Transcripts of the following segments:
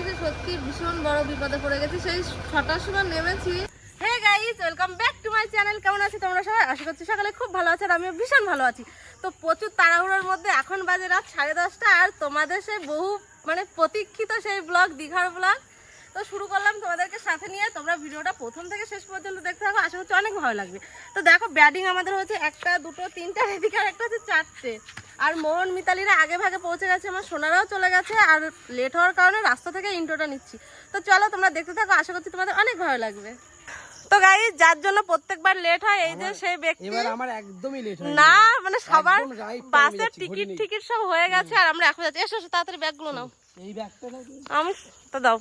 এসে সত্যি ভীষণ বড় বিপদে পড়ে গেছি। সেই ছটার সময় নেমেছি। Hey guys welcome back to my channel কেমন আছো তোমরা সবাই? আশা করছি সকালে খুব ভালো আছে আর আমিও ভীষণ ভালো আছি। তো প্রচুর তাড়াহুড়োর মধ্যে এখন বাজে রাত সাড়ে দশটা আর তোমাদের সেই বহু মানে প্রতীক্ষিত সেই ব্লগ দীঘার ব্লগ তো শুরু করলাম তোমাদেরকে সাথে নিয়ে। তোমরা ভিডিওটা প্রথম থেকে শেষ পর্যন্ত দেখতে থাকো, আশা করছি অনেক ভালো লাগবে। তো দেখো ব্যাডিং আমাদের হচ্ছে একটা, দুটো, তিনটা এদিকে আর একটা হচ্ছে চারটে। আর মোহন মিতালিরা আগে ভাগে পৌঁছে গেছে আমার সোনারাও চলে গেছে আর লেট হওয়ার কারণে রাস্তা থেকে ইন্ট্রোটা নিচ্ছি। তো চলো তোমরা দেখতে থাকো আশা করছি তোমাদের অনেক ভালো লাগবে। তো গাই যার জন্য প্রত্যেকবার লেট হয় এই যে সেই ব্যক্তি এবার আমার একদমই লেট হয় না মানে সবার বাসের টিকিট টিকিট সব হয়ে গেছে আর আমরা এখন যাচ্ছি। এসো এসো তাড়াতাড়ি ব্যাগগুলো নাও। এই ব্যাগটা নাকি? আমি তা দাও।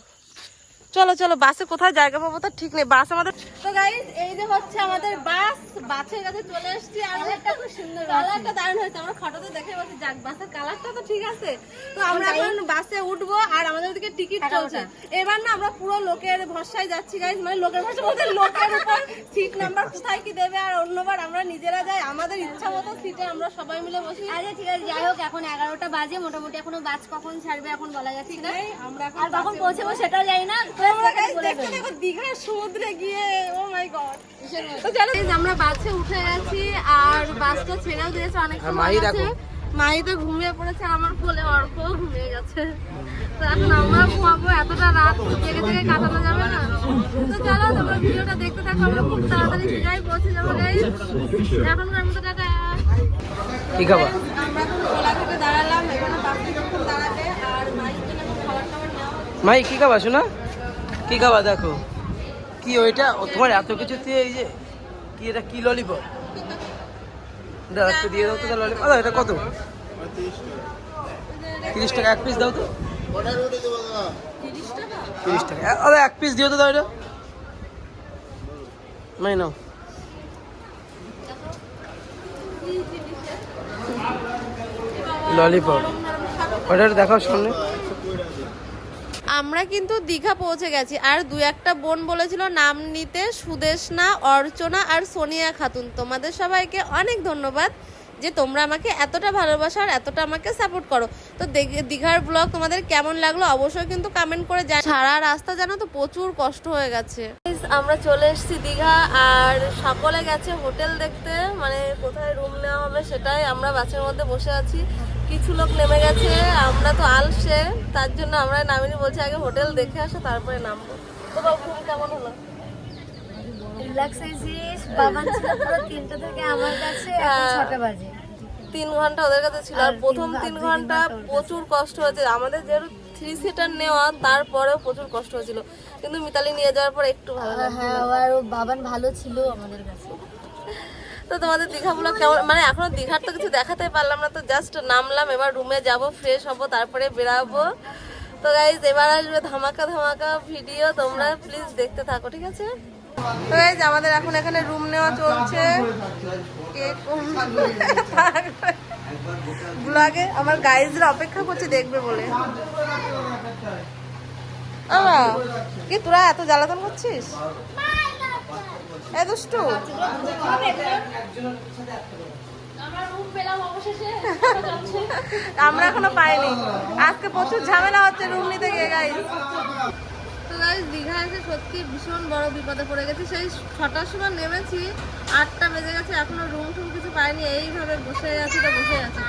চলো চলো বাসে কোথায় জায়গা পাবো তো ঠিক নেই বাস আমাদের তো গাইস এই যে হচ্ছে আমাদের বাস বাসের কাছে চলে এসেছি আর একটা খুব সুন্দর কালারটা দারুণ হয়েছে আমরা ফটোতে দেখে বলছি যাক বাসের কালারটা তো ঠিক আছে। তো আমরা এখন বাসে উঠবো আর আমাদের ওদিকে টিকিট চলছে। এবার না আমরা পুরো লোকের ভরসায় যাচ্ছি গাইস মানে লোকের ভরসা বলতে লোকের উপর সিট নাম্বার কোথায় কি দেবে আর অন্যবার আমরা নিজেরা যাই আমাদের ইচ্ছা মতো সিটে আমরা সবাই মিলে বসি। আরে ঠিক আছে যাই হোক এখন এগারোটা বাজে মোটামুটি এখনও বাস কখন ছাড়বে এখন বলা যাচ্ছে না। আমরা এখন আর কখন পৌঁছবো সেটাও জানি না। দীঘার সমুদ্রে গিয়ে ও মাই গড তো চলো আমরা বাসে উঠে গেছি আর বাসটা ছেড়েও দিয়েছে অনেক সময়। তো ঘুমিয়ে পড়েছে আমার কোলে ঘুমিয়ে গেছে। তো এখন আমরা ঘুমাবো এতটা রাত জেগে জেগে কাটানো যাবে না। তো চলো তোমরা ভিডিওটা দেখতে থাকো আমরা খুব তাড়াতাড়ি দীঘায় পৌঁছে যাব এখনকার মতো টাটা। কি খাবার? আমরা থেকে দাঁড়ালাম এখানে বাসটি যখন দাঁড়াবে আর মাহির জন্য খাবার টাবার নেওয়া মাই কি খাবার শোনা? কি খাবার দেখো? কি ওইটা? তোমার এত কিছু দিয়ে এই যে, কি এটা, কি ললিপপ একটু দিয়ে দাও তো ললিপপ দাদা এটা কত? তিরিশ টাকা, এক পিস দাও তো। তিরিশ টাকা। দাদা এক পিস দিও তো দাও এটা। নাই নাও। ললিপপ একটু দেখাও সামনে। আমরা কিন্তু দীঘা পৌঁছে গেছি। আর দু একটা বোন বলেছিল, নাম নিতে সুদেশনা, অর্চনা আর সোনিয়া খাতুন। তোমাদের সবাইকে অনেক ধন্যবাদ যে তোমরা আমাকে এতটা ভালোবাসো আর এতটা আমাকে সাপোর্ট করো। তো দীঘার ব্লগ তোমাদের কেমন লাগল অবশ্যই কিন্তু কমেন্ট করে জান সারা রাস্তা জানো তো প্রচুর কষ্ট হয়ে গেছে। আমরা চলে এসেছি দীঘা আর সকলে গেছে হোটেল দেখতে। মানে কোথায় রুম নেওয়া হবে সেটাই আমরা বাসের মধ্যে বসে আছি। কিছু লোক নেমে গেছে আমরা তো আলসে তার জন্য আমরা নামিনি বলছি আগে হোটেল দেখে আসো তারপরে নামবো। তো বাবু ঘুম কেমন হলো? হ্যাঁ। তিন ঘণ্টা ওদের কাছে ছিল আর প্রথম তিন ঘণ্টা প্রচুর কষ্ট হয়েছে। আমাদের যেহেতু থ্রি সিটার নেওয়া তারপরেও প্রচুর কষ্ট হয়েছিল। কিন্তু মিতালি নিয়ে যাওয়ার পর একটু ভালো লাগল। হ্যাঁ আর বাবান ভালো ছিল আমাদের কাছে। তো তোমাদের দীঘাগুলো কেমন মানে এখনও দীঘার তো কিছু দেখাতে পারলাম না, তো জাস্ট নামলাম, এবার রুমে যাব ফ্রেশ হব, তারপরে বেরাবো তো গাইজ এবার আসবে ধামাকা ধামাকা ভিডিও তোমরা প্লিজ দেখতে থাকো, ঠিক আছে? তো গাইজ আমাদের এখন এখানে রুম নেওয়া চলছে। ব্লগে আমার গাইজরা অপেক্ষা করছে, দেখবে বলে। কি তোরা এত জ্বালাতন করছিস? এ দুষ্টু। আমরা এখনও পাইনি। আজকে প্রচুর ঝামেলা হচ্ছে রুম নিতে গিয়ে গাইস তো দীঘা এসে সত্যি ভীষণ বড় বিপদে পড়ে গেছি। সেই ছটার সময় নেমেছি আটটা বেজে গেছে এখনও রুম টুম কিছু পাইনি। এইভাবে বসে আছি তো বসে আছি।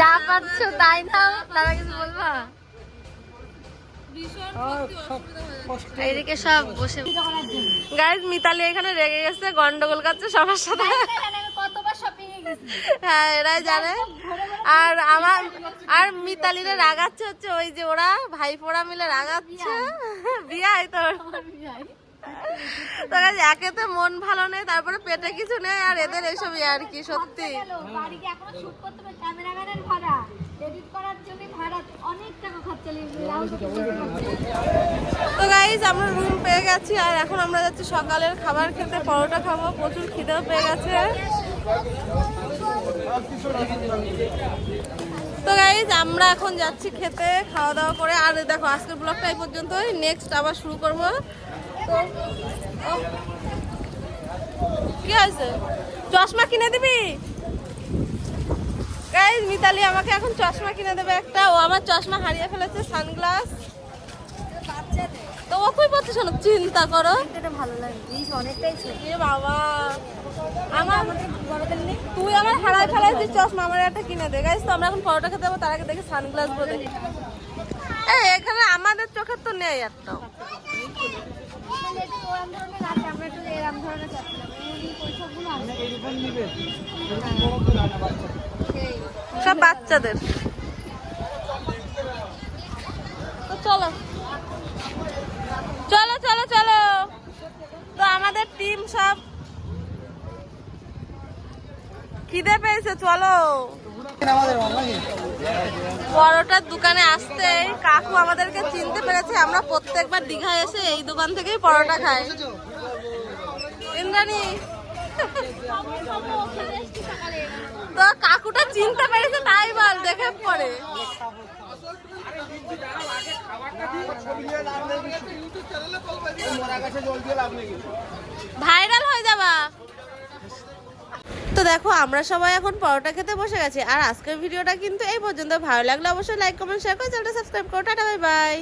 যা পারছ তাই না তারা কিছু বলবা? এইদিকে সব বসে গাইস মিতালি এখানে রেগে গেছে গন্ডগোল করছে সবার সাথে। কতবার শপিং এ গেছি। হ্যাঁ এরাই জানে। আর আমার আর মিতালিরে রাগাচ্ছে হচ্ছে ওই যে ওরা ভাইপোরা মিলে রাগাচ্ছে। বিয়াই তো তো guys, একেতে মন ভালো নেই তারপরে পেটে কিছু নেই আর এদের এইসবই আর কি সত্যি। বাড়িতে এখনও শুট করতে ক্যামেরাম্যানের ভাড়া। এডিট করার জন্য ভাড়া অনেক টাকা খরচা তো গাইজ আমরা রুম পেয়ে গেছি আর এখন আমরা যাচ্ছি সকালের খাবার খেতে। পরোটা খাব প্রচুর খিদেও পেয়ে গেছে। তো গাইজ আমরা এখন যাচ্ছি খেতে খাওয়া দাওয়া করে। আর দেখো আজকের ব্লগটা এই পর্যন্তই। নেক্সট আবার শুরু করব। তো কি হয়েছে? চশমা কিনে দিবি? গাইজ মিতালি আমাকে এখন চশমা কিনে দেবে একটা। ও আমার চশমা হারিয়ে ফেলেছে সানগ্লাস। তো ও কই পাচ্ছে শোনো চিন্তা করো। ভালো লাগে অনেকটাই বাবা। আমার তুই আমার হারাই ফেলাইছিস চশমা আমার একটা কিনে দে। গাইজ তো আমরা এখন পরোটা খেতে যাব তার আগে দেখে সানগ্লাস বলে এই, এখানে আমাদের চোখের তো নেই একটাও সব বাচ্চাদের। চলো। চলো চলো চলো। তো আমাদের টিম সব খিদে পেয়েছে, চলো। পরোটার দোকানে আসতে কাকু আমাদেরকে চিনতে পেরেছে, আমরা প্রত্যেকবার দীঘায় এসে এই দোকান থেকেই পরোটা খাই। ইন্দ্রাণী, তো কাকুটা চিনতে পেরেছে, তাই বল, দেখে পরে। ভাইরাল হয়ে যাবা। দেখো, আমরা সবাই এখন পরোটা খেতে বসে গেছি। আর আজকের ভিডিওটা কিন্তু এই পর্যন্ত। ভালো লাগলে অবশ্যই লাইক কমেন্ট শেয়ার করে চ্যানেলটা সাবস্ক্রাইব করো। Tata bye bye